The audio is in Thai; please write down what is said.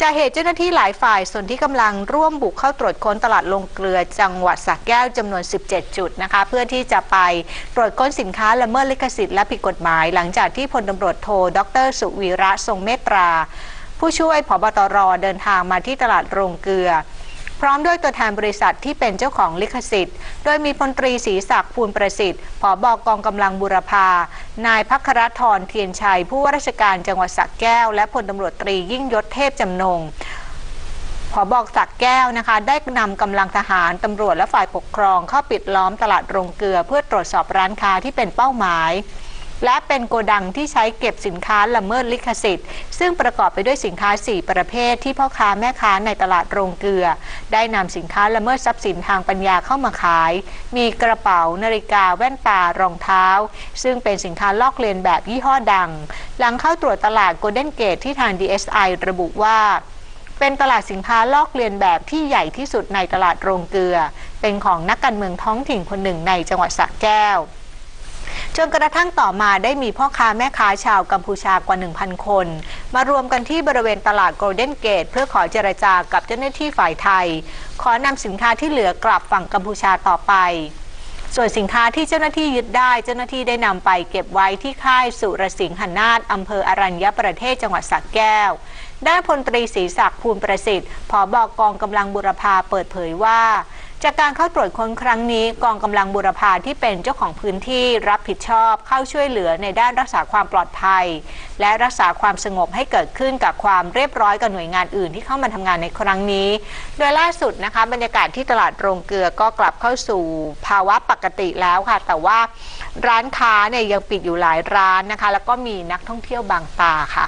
จากเหตุเจ้าหน้าที่หลายฝ่ายส่วนที่กำลังร่วมบุกเข้าตรวจค้นตลาดลงเกลือจังหวัดสระแก้วจำนวน 17 จุดนะคะ เพื่อที่จะไปตรวจค้นสินค้าละเมิดลิขสิทธิ์และผิดกฎหมาย หลังจากที่พลตำรวจโทดร สุวีระทรงเมตตรา ผู้ช่วยผบตรเดินทางมาที่ตลาดโรงเกลือ พร้อมด้วยตัวแทนบริษัทที่เป็นเจ้าของลิขสิทธิ์ โดยมีพลตรีศรีศักดิ์ภูลประสิทธิ์ผอบกองกำลังบุรพา นายพัครธรเทียนชัย ผู้ว่าราชการจังหวัดสระแก้ว และพลตำรวจตรียิ่งยศเทพจำนงผอบอกสักแก้วนะคะ ได้นำกำลังทหารตำรวจและฝ่ายปกครองเข้าปิดล้อมตลาดโรงเกลือ เพื่อตรวจสอบร้านค้าที่เป็นเป้าหมาย และเป็นโกดังที่ใช้เก็บสินค้าละเมิดลิขสิทธิ์ ซึ่งประกอบไปด้วยสินค้า 4 ประเภท ที่พ่อค้าแม่ค้าในตลาดโรงเกลือ ได้นำสินค้าละเมิดทรัพย์สินทางปัญญาเข้ามาขาย มีกระเป๋านาฬิกาแว่นตารองเท้า ซึ่งเป็นสินค้าลอกเลียนแบบยี่ห้อดัง หลังเข้าตรวจตลาดโกลเด้นเกตที่ทาง DSI ระบุว่าเป็นตลาดสินค้าลอกเลียนแบบที่ใหญ่ที่สุดในตลาดโรงเกลือ เป็นของนักการเมืองท้องถิ่นคนหนึ่งในจังหวัดสระแก้ว จนกระทั่งต่อมาได้มีพ่อค้าแม่ค้าชาวกัมพูชากว่า 1,000 คน มารวมกันที่บริเวณตลาดโกลเด้นเกตเพื่อขอเจรจากับเจ้าหน้าที่ฝ่ายไทย ขอนำสินค้าที่เหลือกลับฝั่งกัมพูชาต่อไป ส่วนสินค้าที่เจ้าหน้าที่ยึดได้เจ้าหน้าที่ได้นำไปเก็บไว้ที่ค่ายสุรสิงหนาฏอำเภออรัญญประเทศจังหวัดสระแก้วด้านพลตรีศรีศักดิ์ภูลประสิทธิ์ผอบอกกองกำลังบุรพาเปิดเผยว่า จากการเข้าตรวจค้นครั้งนี้กองกำลังบุรพาที่เป็นเจ้าของพื้นที่รับผิดชอบเข้าช่วยเหลือในด้านรักษาความปลอดภัย และรักษาความสงบให้เกิดขึ้นกับความเรียบร้อยกับหน่วยงานอื่นที่เข้ามาทำงานในครั้งนี้ โดยล่าสุดนะคะบรรยากาศที่ตลาดโรงเกลือก็กลับเข้าสู่ภาวะปกติแล้วค่ะ แต่ว่าร้านค้าเนี่ยยังปิดอยู่หลายร้านนะคะ แล้วก็มีนักท่องเที่ยวบางตาค่ะ